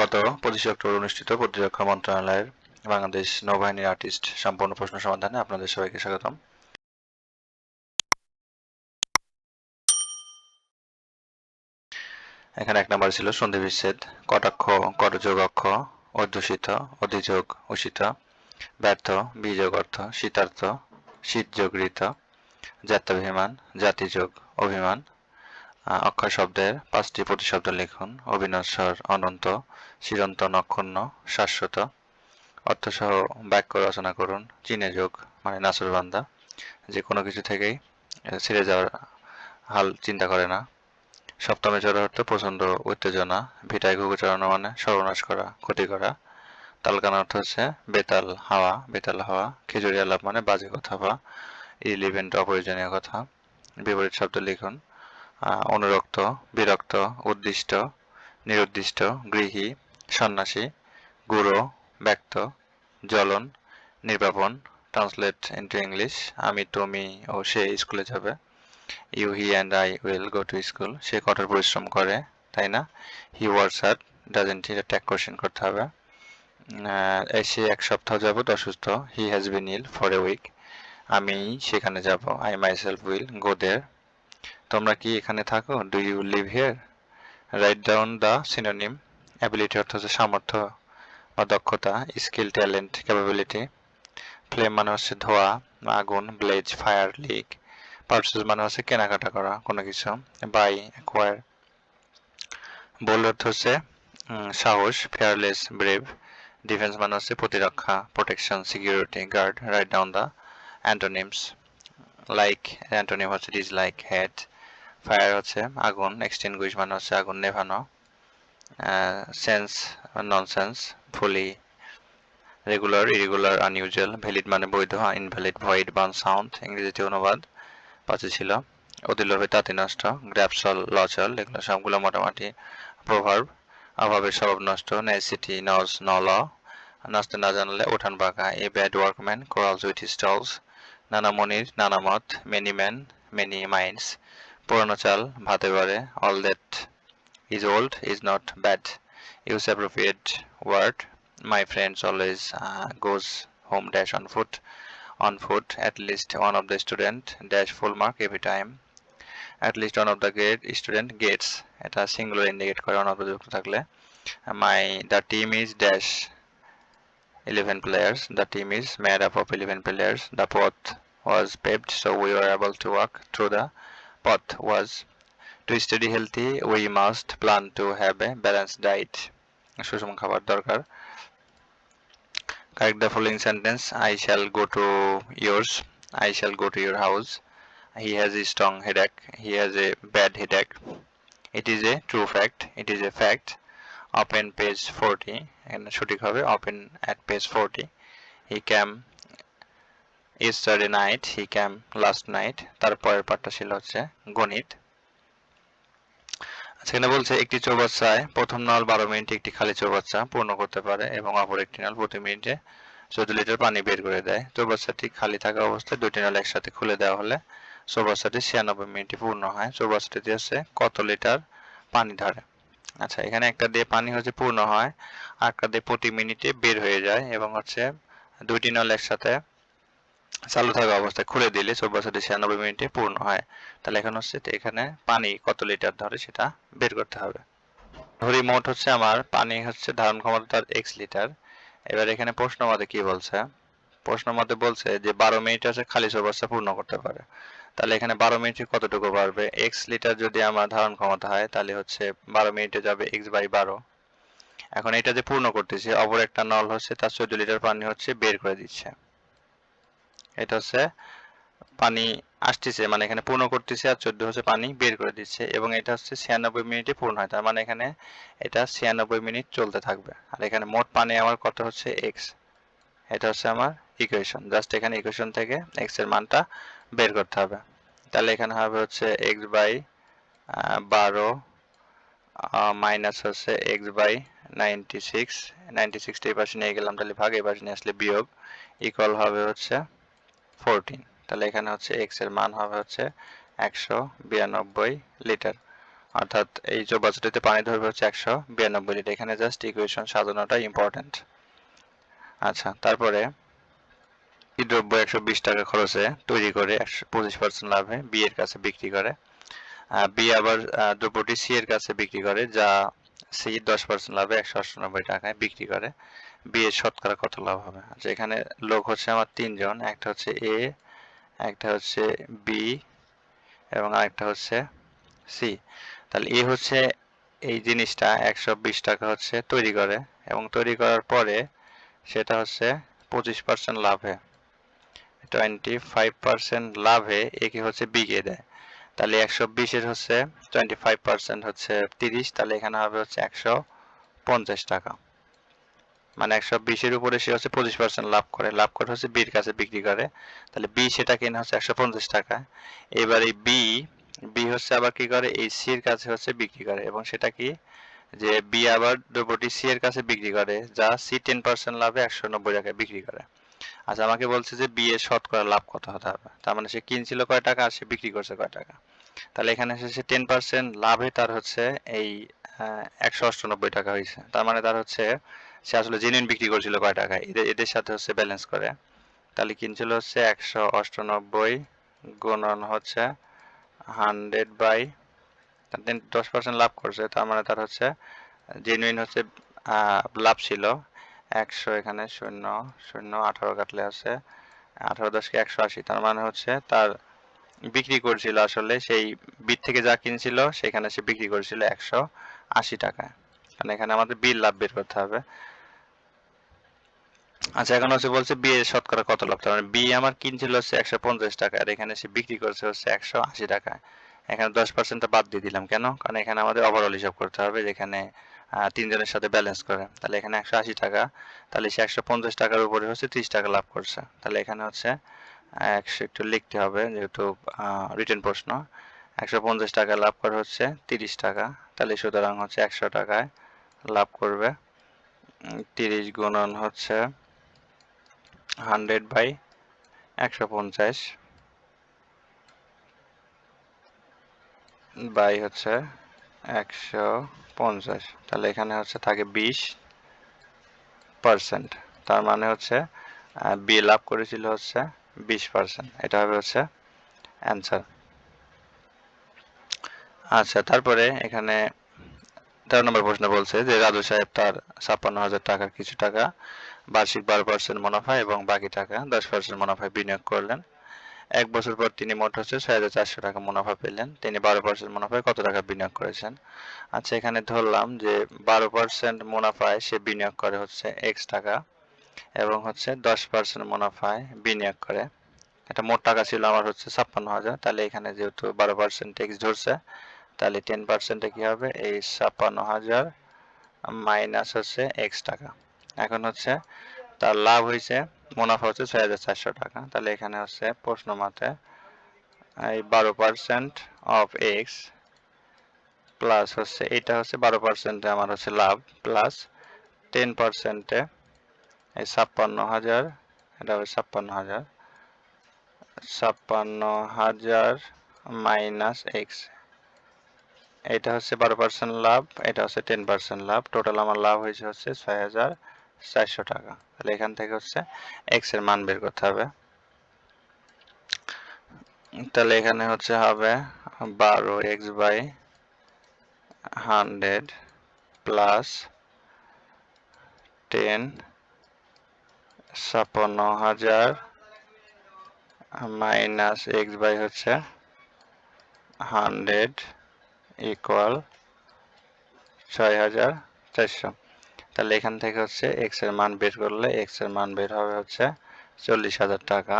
গত পঁচিশে অক্টোবর অনুষ্ঠিত প্রতিরক্ষা মন্ত্রণালয়ের বাংলাদেশ নৌবাহিনীর আর্টিস্ট সম্পূর্ণ প্রশ্ন সমাধানে আপনাদের সবাইকে স্বাগতম। এখানে এক নম্বর ছিল সন্ধি বিচ্ছেদ, কটাক্ষ করযোগ অক্ষ, অধ্যুষিত, অধিযোগ, উষিত, ব্যর্থ, বিযোগ অর্থ, শীতার্থ শীতযোগ ঋত জাত্যাভিমান জাতিযোগ, অভিমান আহ, অক্ষর শব্দের পাঁচটি প্রতিশব্দ লিখুন। অবিনশ্বর অনন্ত চিরন্ত নক্ষণ্য শাশ্বত। অর্থসহ বাক্য রচনা করুন। চীনে যোগ মানে নাসরবান্দা যে কোনো কিছু থেকেই ছেড়ে যাওয়ার হাল চিন্তা করে না। সপ্তমে চড়া অর্থ প্রচণ্ড উত্তেজনা ভিটায় ঘুঘু চড়ানো মানে সর্বনাশ করা ক্ষতি করা। তালকান অর্থ হচ্ছে বেতাল হাওয়া বেতাল হাওয়া। খিচুড়ি আলাপ মানে বাজে কথা বা ইলিভেন্ট অপ্রয়োজনীয় কথা। বিপরীত শব্দ লিখুন। অনুরক্ত, বিরক্ত, উদ্দিষ্ট, নিরুদ্দিষ্ট, গৃহী, সন্ন্যাসী, গুরু, ব্যক্ত, জ্বলন নির্বাপন ট্রান্সলেট ইন্টু ইংলিশ আমি, তুমি ও সে স্কুলে যাবে। You he and I will go to school সে কঠোর পরিশ্রম করে, তাই না? He works hard doesn't he tag question করতে হবে। সে এক সপ্তাহ যাবত অসুস্থ। He has been ill for a week আমি সেখানে যাব। I myself will go there তোমরা কি এখানে থাকো? Do you live here write down the synonym ability অর্থ হচ্ছে সামর্থ্য বা দক্ষতা স্কিল ট্যালেন্ট ক্যাপাবিলিটি ফ্লেম মানে হচ্ছে ধোয়া, আগুন ব্লেজ ফায়ার লিক পার্সেস মানে হচ্ছে কেনাকাটা করা, কোনো কিছু বাই অ্যাকোয়ার বোল্ড অর্থ হচ্ছে সাহস ফেয়ারলেস ব্রেভ ডিফেন্স মানে হচ্ছে প্রতিরক্ষা protection security guard write down the antonyms like antonym হচ্ছে ডিজ লাইক হেড ফায়ার হচ্ছে, আগুন এক্সটিংগুইশ মানে হচ্ছে আগুন নেভানো sense nonsense fully regular irregular unusual valid মানে বৈধ ইনভ্যালিড ভয়েড বান সাউন্ড ইংরেজিতে অনুবাদ পাশে ছিল। অতিলোভে তাঁতি নষ্ট গ্র্যাপসল লচল এগুলো সবগুলো মোটামুটি প্রভাব অভাবের স্বভাব নষ্ট নেসিটি নজ ন ল নাচতে না জানলে ওঠান বাঁকা a bad workman quarrels with tools নানা মনির, নানা মত মেনি ম্যান মেনি মাইন্ডস পুরনো চাল ভাতে বাড়ে all that is old is not bad use appropriate word my friends always goes home dash on food on food at least one of the student dash full mark every time at least one of the gate student gates এটা singular indicate করে on of যুক্ত থাকলে my the team is dash eleven players the team is made up of eleven players the path was paved so we are able to work through the path was to study healthy we must plan to have a balanced diet সুষম খাবার দরকার correct the following sentence i shall go to yours i shall go to your house he has a strong headache he has a bad headache it is a true fact it is a fact open page 40 and সঠিক হবে open at page 40 he came yesterday night, he came last night. তারপরের পাঠটা ছিল হচ্ছে গণিত। সেখানে বলছে, একটি চৌবাচ্চায় প্রথম নল বারো মিনিটে একটি খালি চৌবাচ্চা পূর্ণ করতে পারে এবং অপর একটি নল প্রতি মিনিটে চোদ্দ লিটার পানি বের করে দেয়। চৌবাচ্চাটি খালি থাকা অবস্থায় দুটি নল একসাথে খুলে দেওয়া হলে চৌবাচ্চাটি ছিয়ানব্বই মিনিটে পূর্ণ হয়। চৌবাচ্চাটিতে আছে কত লিটার পানি ধরে? আচ্ছা এখানে একটা দিয়ে পানি হচ্ছে পূর্ণ হয় একটা দিয়ে প্রতি মিনিটে বের হয়ে যায় এবং হচ্ছে দুইটি নল একসাথে চালু থাকা অবস্থায় খুলে দিলে চৌবাচ্চাটি ছিয়ানব্বই মিনিটে পূর্ণ হয়। তাহলে এখন হচ্ছে এখানে পানি কত লিটার ধরে সেটা বের করতে হবে। ধরি মোট হচ্ছে আমার পানি হচ্ছে ধারণ ক্ষমতা তার এক্স লিটার। এবার এখানে প্রশ্ন মতে কি বলছে? প্রশ্ন মতে বলছে যে বারো মিনিট আছে খালি চৌবাচ্চা পূর্ণ করতে পারে। তাহলে এখানে বারো মিনিটে কতটুকু পারবে এক্স লিটার যদি আমার ধারণ ক্ষমতা হয়, তাহলে হচ্ছে বারো মিনিটে যাবে এক্স বাই বারো। এখন এটা যে পূর্ণ করতেছে, অপর একটা নল হচ্ছে তার চোদ্দ লিটার পানি হচ্ছে বের করে দিচ্ছে। এটা হচ্ছে পানি আসতেছে মানে এখানে পূর্ণ করতেছে আর চোদ্দ হচ্ছে পানি বের করে দিচ্ছে এবং এটা হচ্ছে ছিয়ানব্বই মিনিটে পূর্ণ হয়, তার মানে এখানে এটা ছিয়ানব্বই মিনিট চলতে থাকবে। আর এখানে মোট পানি আমার কত হচ্ছে? এক্স এটা হচ্ছে আমার ইকুয়েশন জাস্ট এখানে ইকুয়েশন থেকে এক্সের মানটা বের করতে হবে। তাহলে এখানে হবে হচ্ছে এক্স বাই বারো মাইনাস হচ্ছে x by ninety six ninety সিক্সটা এই পাশে নিয়ে গেলাম, তাহলে ভাগ এই পাশে নিয়ে আসলে বিয়োগ ইকুয়াল হবে হচ্ছে ফোরটিন তাহলে এখানে হচ্ছে এক্সের মান হবে হচ্ছে একশো বিরানব্বই লিটার। অর্থাৎ এই চৌবাচ্চাটিতে পানি ধরবে হচ্ছে একশো বিরানব্বই লিটার। এখানে জাস্ট ইকুয়েশন সাজানোটা ইম্পর্টেন্ট আচ্ছা তারপরে এই দ্রব্য একশো বিশ টাকা খরচে তৈরি করে একশো পঁচিশ পার্সেন্ট লাভে বি এর কাছে বিক্রি করে। বি আবার দ্রব্যটি সি এর কাছে বিক্রি করে, যা সি দশ পার্সেন্ট লাভে একশো অষ্টানব্বই টাকায় বিক্রি করে। বি এর শতকরা কত লাভ হবে? আচ্ছা এখানে লোক হচ্ছে আমার তিনজন, একটা হচ্ছে এ একটা হচ্ছে বি এবং আরেকটা হচ্ছে সি তাহলে এ হচ্ছে এই জিনিসটা একশো বিশ টাকা হচ্ছে তৈরি করে এবং তৈরি করার পরে সেটা হচ্ছে পঁচিশ পার্সেন্ট লাভে টোয়েন্টি ফাইভ পার্সেন্ট লাভে একে হচ্ছে বিকে দেয়। তাহলে একশো বিশের হচ্ছে টোয়েন্টি ফাইভ পার্সেন্ট হচ্ছে তিরিশ, তাহলে এখানে হবে হচ্ছে একশো পঞ্চাশ টাকা। মানে একশো বিশের উপরে সে হচ্ছে পঁচিশ পার্সেন্ট লাভ করে। লাভ করে হচ্ছে বির কাছে বিক্রি করে। তাহলে বি সেটা কিনে হচ্ছে একশো পঞ্চাশ টাকা। এবার এই বি বি হচ্ছে আবার কি করে? এই সির কাছে হচ্ছে বিক্রি করে। এবং সেটা কি? যে বি আবার দ্রব্যটি সি এর কাছে বিক্রি করে, যা সি টেন পার্সেন্ট লাভে একশো নব্বই টাকায় বিক্রি করে। আচ্ছা আমাকে বলছে যে বি এর শতকরা লাভ কত হতে হবে? তার মানে সে কিনছিল কয় টাকা আর সে বিক্রি করছে কয় টাকা? তাহলে এখানে এসেছে টেন পার্সেন্ট লাভে তার হচ্ছে এই একশো অষ্টানব্বই টাকা হয়েছে। তার মানে তার হচ্ছে সে আসলে জেনুইন বিক্রি করছিল কয় টাকা এদের এদের সাথে হচ্ছে ব্যালেন্স করে। তাহলে কিনছিল হচ্ছে একশো অষ্টানব্বই গুণন হচ্ছে হান্ড্রেড বাই দশ পার্সেন্ট লাভ করছে। তার মানে তার হচ্ছে জেনুইন হচ্ছে লাভ ছিল। একশো এখানে শূন্য শূন্য, আঠারো কাটলে আছে আঠারো দশকে একশো আশি। তার মানে হচ্ছে তার বিক্রি করছিল আসলে সেই বিট থেকে যা কিনছিল, সেখানে সে বিক্রি করেছিল একশো আশি টাকায়। কারণ এখানে আমাদের বিল লাভ বের করতে হবে। আচ্ছা এখন হচ্ছে বলছে বি এর শতকরা কত লাভ তার মানে বি আমার কিনছিল হচ্ছে একশো পঞ্চাশ টাকা, আর এখানে সে বিক্রি করছে হচ্ছে একশো আশি টাকায় এখানে দশ পার্সেন্টটা বাদ দিয়ে দিলাম। কেন? কারণ এখানে আমাদের ওভারঅল হিসাব করতে হবে যেখানে তিনজনের সাথে ব্যালেন্স করে। তাহলে এখানে একশো আশি টাকা, তাহলে সে একশো পঞ্চাশ টাকার উপরে হচ্ছে ত্রিশ টাকা লাভ করছে। তাহলে এখানে হচ্ছে একশো একটু লিখতে হবে যেহেতু রিটার্ন প্রশ্ন। একশো পঞ্চাশ টাকা লাভ করে হচ্ছে তিরিশ টাকা। তাহলে সুতরাং হচ্ছে একশো টাকায় লাভ করবে। তিরিশ গুণন হচ্ছে হান্ড্রেড বাই একশো পঞ্চাশ বাই হচ্ছে একশো পঞ্চাশ। তাহলে এখানে হচ্ছে থাকে বিশ পার্সেন্ট। তার মানে হচ্ছে বি লাভ করেছিল হচ্ছে বিশ পার্সেন্ট। এটা হবে হচ্ছে অ্যান্সার। আচ্ছা তারপরে এখানে তেরো নম্বর প্রশ্ন বলছে যে রাজু সাহেব তার ছাপ্পান্ন হাজার টাকার কিছু টাকা বার্ষিক বারো পার্সেন্ট মুনাফা এবং বাকি টাকা দশ পার্সেন্ট মুনাফায় বিনিয়োগ করলেন। এক বছর পর তিনি মোট হচ্ছে ছয় হাজার চারশো টাকা মুনাফা পেলেন। তিনি বারো পার্সেন্ট মুনাফায় কত টাকা বিনিয়োগ করেছেন? আচ্ছা এখানে ধরলাম যে বারো পার্সেন্ট মুনাফায় সে বিনিয়োগ করে হচ্ছে এক্স টাকা এবং হচ্ছে দশ পার্সেন্ট মুনাফায় বিনিয়োগ করে। এটা মোট টাকা ছিল আমার হচ্ছে ছাপ্পান্ন হাজার। তাহলে এখানে যেহেতু বারো পার্সেন্ট এক্স ধরছে, তাহলে টেন পার্সেন্টে কি হবে? এই ছাপ্পান্ন হাজার মাইনাস হচ্ছে এক্স টাকা। এখন হচ্ছে তার লাভ হয়েছে মুনাফা হচ্ছে ছয় হাজার চারশো টাকা। তাহলে এখানে হচ্ছে প্রশ্ন মতে এই বারো পার্সেন্ট অফ এক্স প্লাস হচ্ছে, এটা হচ্ছে বারো পার্সেন্টে আমার হচ্ছে লাভ প্লাস টেন পার্সেন্টে এই ছাপ্পান্ন হাজার, এটা হবে ছাপ্পান্ন হাজার ছাপ্পান্ন হাজার মাইনাস এক্স এটা হচ্ছে বারো পার্সেন্ট লাভ, এটা হচ্ছে টেন পার্সেন্ট লাভ। টোটাল আমার লাভ হয়েছে হচ্ছে ছয় হাজার চারশো টাকা। তাহলে এখান থেকে হচ্ছে এক্সের মান বের করতে হবে। তাহলে এখানে হচ্ছে হবে বারো x by hundred plus ten ছাপ্পান্ন হাজার মাইনাস এক্স বাই হচ্ছে হান্ড্রেড ইকুয়াল ছয় হাজার চারশো। তাহলে এখান থেকে হচ্ছে এক্সের মান বের করলে এক্সের মান বের হবে হচ্ছে চল্লিশ হাজার টাকা।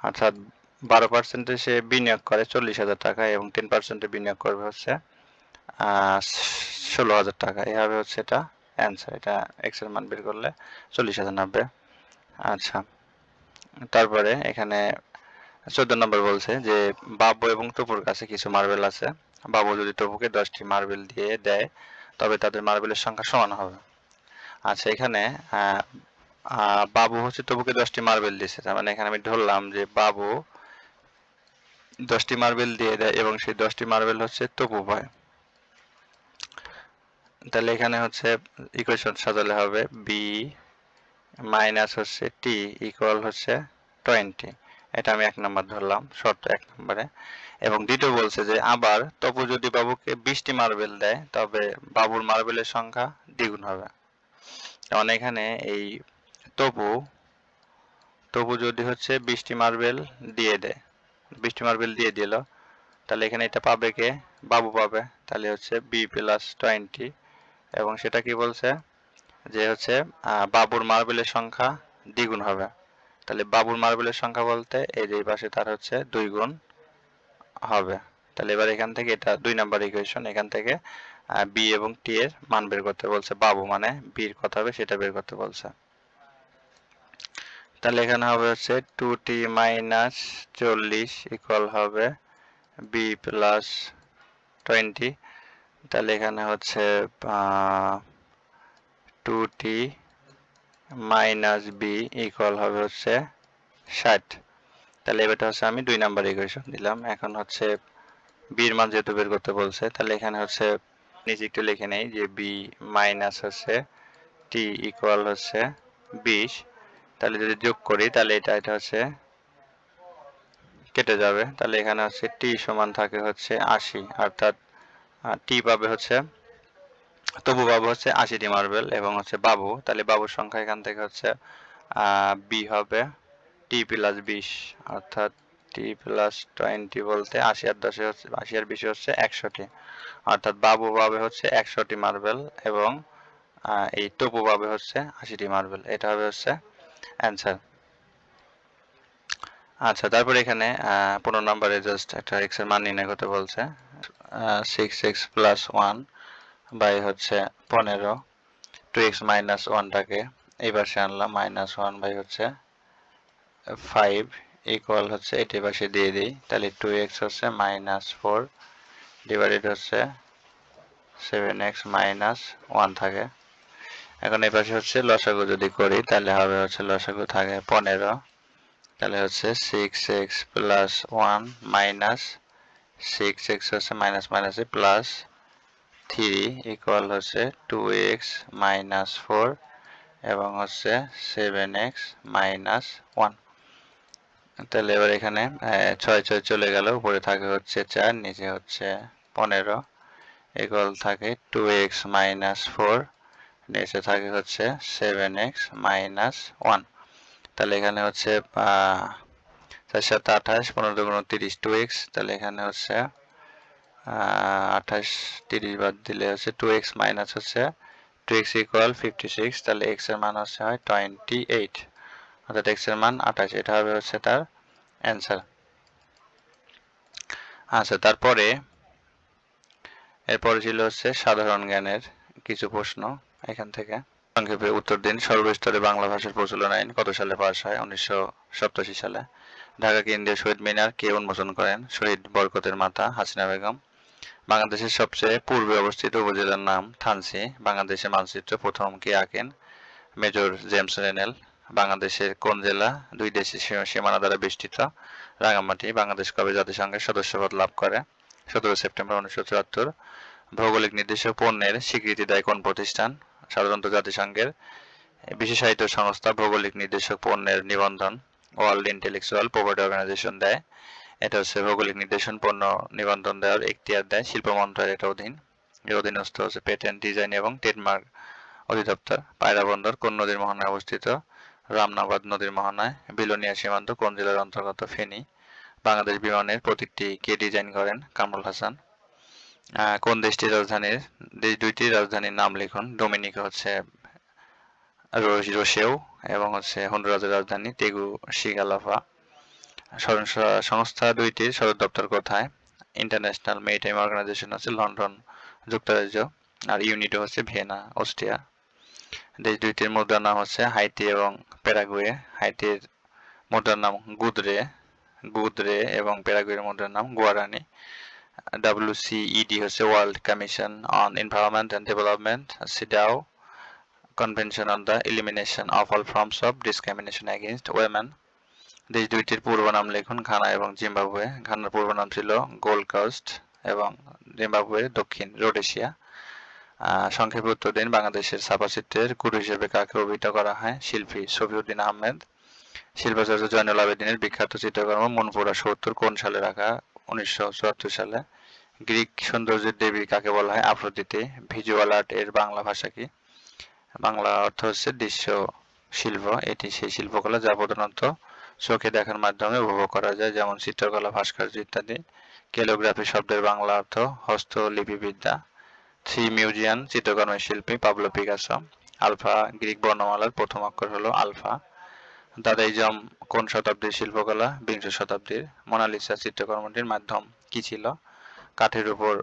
অর্থাৎ বারো পার্সেন্টে সে বিনিয়োগ করে চল্লিশ হাজার টাকা এবং টেন পার্সেন্টে বিনিয়োগ করবে হচ্ছে ষোলো হাজার টাকা। এভাবে হচ্ছে এটা অ্যান্সার এটা এক্সের মান বের করলে চল্লিশ হাজার নামবে। আচ্ছা তারপরে এখানে চোদ্দ নম্বর বলছে যে, বাবু এবং টপুর কাছে কিছু মার্বেল আছে। বাবু যদি টপুকে দশটি মার্বেল দিয়ে দেয় তবে তাদের মার্বেলের সংখ্যা সমান হবে। আচ্ছা এখানে বাবু হচ্ছে টপুকে দশটি মার্বেল দিয়েছে। তার মানে এখানে আমি ধরলাম যে বাবু দশটি মার্বেল দিয়ে দেয় এবং সেই দশটি মার্বেল হচ্ছে তপু পায়। তাহলে এখানে হচ্ছে ইকুয়েশন সাজালে হবে বি মাইনাস হচ্ছে টি ইকুয়াল হচ্ছে টোয়েন্টি এটা আমি এক নাম্বার ধরলাম শর্ত এক নম্বরে এবং দ্বিতীয় বলছে যে, আবার তপু যদি বাবুকে বিশটি মার্বেল দেয়, তবে বাবুর মার্বেলের সংখ্যা দ্বিগুণ হবে। কারণ এখানে এই তপু তপু যদি হচ্ছে বিশটি মার্বেল দিয়ে দেয়, বিশটি মার্বেল দিয়ে দিল, তাহলে এখানে এটা পাবে কে? বাবু পাবে। তাহলে হচ্ছে বি প্লাস টোয়েন্টি। এবং সেটা কি বলছে? যে হচ্ছে বাবুর মার্বেলের সংখ্যা দ্বিগুণ হবে। তাহলে বাবুর মার্বেলের সংখ্যা বলতে এই যে পাশে তার হচ্ছে দুই গুণ। হবে। তাহলে এবার এখান থেকে এটা দুই নাম্বার ইকুয়েশন এখান থেকে বি এবং টি এর মান বের করতে বলছে। বাবু মানে বির কত হবে, সেটা বের করতে বলছে। তাহলে এখানে হবে হচ্ছে টু টি মাইনাস চল্লিশ ইকুয়াল হবে বি প্লাস টোয়েন্টি তাহলে এখানে হচ্ছে two t minus b equal হবে হচ্ছে ষাট। তাহলে এবারটা হচ্ছে আমি দুই নাম্বার ইকুয়েশন দিলাম। এখন হচ্ছে বির মান যেহেতু বের করতে বলছে, তাহলে এখানে হচ্ছে নিচে একটু লিখে নেই যে বি মাইনাস হচ্ছে টি ইকুয়াল হচ্ছে বিশ। তাহলে যদি যোগ করি, তাহলে এটা এটা হচ্ছে কেটে যাবে। তাহলে এখানে হচ্ছে টি সমান থাকে হচ্ছে আশি, অর্থাৎ টি পাবে হচ্ছে, তবু বাবু হচ্ছে আশিটি মার্বেল এবং হচ্ছে বাবু। তাহলে বাবুর সংখ্যা এখান থেকে হচ্ছে বি হবে টি প্লাস বিশ, অর্থাৎ টি প্লাস টোয়েন্টি বলতে আশি আর দশে হচ্ছে, আশি আর বিশে হচ্ছে একশোটি অর্থাৎ বাবু পাবে হচ্ছে একশোটি মার্বেল এবং এই তপু পাবে হচ্ছে আশিটি মার্বেল এটা হবে হচ্ছে অ্যান্সার আচ্ছা তারপরে এখানে পনেরো নম্বরে জাস্ট একটা এক্সের মান নির্ণয় করতে বলছে। Six x plus one by হচ্ছে পনেরো। টু এক্স মাইনাস ওয়ানটাকে এই পাশে আনলাম মাইনাস ওয়ান বাই হচ্ছে ফাইভ ইকুয়াল হচ্ছে এটি পাশে দিয়ে দিই। তাহলে টু এক্স হচ্ছে মাইনাস ফোর ডিভাইডেড হচ্ছে সেভেন এক্স মাইনাস ওয়ান থাকে। এখন এই পাশে হচ্ছে লসাগু যদি করি, তাহলে হবে হচ্ছে লসাগু থাকে পনেরো। তাহলে হচ্ছে six x plus one minus six x হচ্ছে মাইনাস মাইনাসে প্লাস থ্রি হচ্ছে টু এক্স মাইনাস এবং হচ্ছে সেভেন এক্স মাইনাস তাহলে এবার এখানে ছয় ছয় চলে গেল। উপরে থাকে হচ্ছে চার, নিচে হচ্ছে পনেরো। ইকুয়াল থাকে টু এক্স মাইনাস ফোর নিচে থাকে হচ্ছে সেভেন এক্স মাইনাস ওয়ান তাহলে এখানে হচ্ছে চার সাত আঠাশ, পনেরো দুগুণ তিরিশ টু এক্স তাহলে এখানে হচ্ছে আঠাশ তিরিশ বাদ দিলে হচ্ছে টু এক্স মাইনাস হচ্ছে two x equal fifty six তাহলে এক্সের মান হচ্ছে হয় টোয়েন্টি এইট অর্থাৎ এক্সের মান আঠাশ। এটা হবে হচ্ছে তার অ্যান্সার আচ্ছা তারপরে, এরপরে ছিল হচ্ছে সাধারণ জ্ঞানের কিছু প্রশ্ন এখান থেকে। সংক্ষেপে উত্তর দিন। সর্বস্তরে বাংলা ভাষার প্রচলন আইন কত সালে পাস হয়? উনিশশো সালে। ঢাকা কেন্দ্রীয় শহীদ মিনার কে উন্মোচন করেন? শহীদ বরকতের মাতা হাসিনা বেগম। বাংলাদেশের সবচেয়ে পূর্বে অবস্থিত উপজেলার নাম থানসি বাংলাদেশের মানচিত্র প্রথম কে আঁকেন? Major James Rennell. বাংলাদেশের কোন জেলা? দুই দেশের সীমা- সীমানা দ্বারা বেষ্টিত। রাঙামাটি বাংলাদেশ কবে জাতিসংঘের সদস্যপদ লাভ করে? সতেরো সেপ্টেম্বর উনিশশো চুয়াত্তর। ভৌগোলিক নির্দিষ্ট পণ্যের স্বীকৃতি দেয় কোন প্রতিষ্ঠান? সাধারণত জাতিসংঘের বিশেষায়িত সংস্থা ভৌগোলিক নির্দেশক পণ্যের নিবন্ধন, ওয়ার্ল্ড ইন্টেলেকচুয়াল প্রপার্টি অর্গানাইজেশন দেয়। এটা হচ্ছে ভৌগোলিক নির্দেশন পণ্য নিবন্ধন দেওয়ার এখতিয়ার দেয়, শিল্প মন্ত্রণালয়ের এটা অধীন। এর অধীনস্থ হচ্ছে পেটেন্ট ডিজাইন এবং ট্রেডমার্ক অধিদপ্তর। পায়রা বন্দর, কোন নদীর মোহনায় অবস্থিত? রামনাবাদ নদীর মোহনায়, বিলোনিয়া সীমান্ত কোন জেলার অন্তর্গত ফেনী, বাংলাদেশ বিমানের প্রতীকটি কে ডিজাইন করেন কামরুল হাসান। কোন দেশটির রাজধানীর, দেশ দুইটির রাজধানীর নাম লিখুন। ডোমিনিক হচ্ছে রো- রোসেও এবং হচ্ছে হন্ডুরাজের রাজধানী তেগু শিগালাফা। সংস্থা দুইটির সদর দপ্তর কোথায়? ইন্টারন্যাশনাল মেরিটাইম অর্গানাইজেশন হচ্ছে লন্ডন, যুক্তরাজ্য আর ইউনিটো হচ্ছে ভিয়েনা, অস্ট্রিয়া। দেশ দুইটির মুদ্রার নাম হচ্ছে হাইতি এবং প্যারাগুয়ে। হাইতির মুদ্রার নাম গুদরে গুদরে এবং প্যারাগুয়ের মুদ্রার নাম গুয়ারানি। WCED হচ্ছে World Commission on Environment and Development, CEDAW. Convention on the Elimination of All Forms of Discrimination Against Women. দেশ দুইটির পূর্ব নাম লিখুন ঘানা এবং জিম্বাবুয়ে। ঘানার পূর্ব নাম ছিল গোল্ড কোস্ট এবং জিম্বাবুয়ে দক্ষিণ রোডেশিয়া। সংক্ষেপে উত্তর দিন, বাংলাদেশের ছাপাচিত্রের গুরু হিসেবে কাকে অভিহিত করা হয়? শিল্পী শফিউদ্দিন আহমেদ। শিল্পাচার্য জয়নুল আবেদিনের বিখ্যাত চিত্রকর্ম মনপুরা সত্তর, কোন সালে রাখা? উনিশশো চুয়াত্তর সালে। গ্রিক সৌন্দর্যের দেবী কাকে বলা হয়? আফ্রোদিতে। ভিজুয়াল আর্ট এর বাংলা ভাষা কি? বাংলা অর্থ হচ্ছে দৃশ্য, শিল্প। এটি সেই শিল্পকলা যা প্রধানত চোখে দেখার মাধ্যমে উপভোগ করা যায়, যেমন চিত্রকলা, ভাস্কর্য ইত্যাদি। ক্যালিওগ্রাফি শব্দের বাংলা অর্থ হস্তলিপিবিদ্যা। থ্রি মিউজিয়ান চিত্রকর্মের শিল্পী পাবলো পিকাসো। আলফা গ্রিক বর্ণমালার প্রথম অক্ষর হলো আলফা। দাদাইজম কোন শতাব্দীর শিল্পকলা? বিংশ শতাব্দীর। মোনালিসা চিত্রকর্মটির মাধ্যম কি ছিল? কাঠের উপর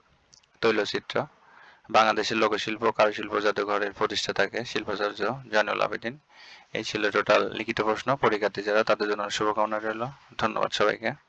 তৈলচিত্র। বাংলাদেশের লোকশিল্প কারুশিল্প জাদুঘরের প্রতিষ্ঠাতাকে শিল্পাচার্য জয়নুল আবেদিন। এই ছিল টোটাল লিখিত প্রশ্ন। পরীক্ষার্থী যারা, তাদের জন্য শুভকামনা রইল। ধন্যবাদ সবাইকে।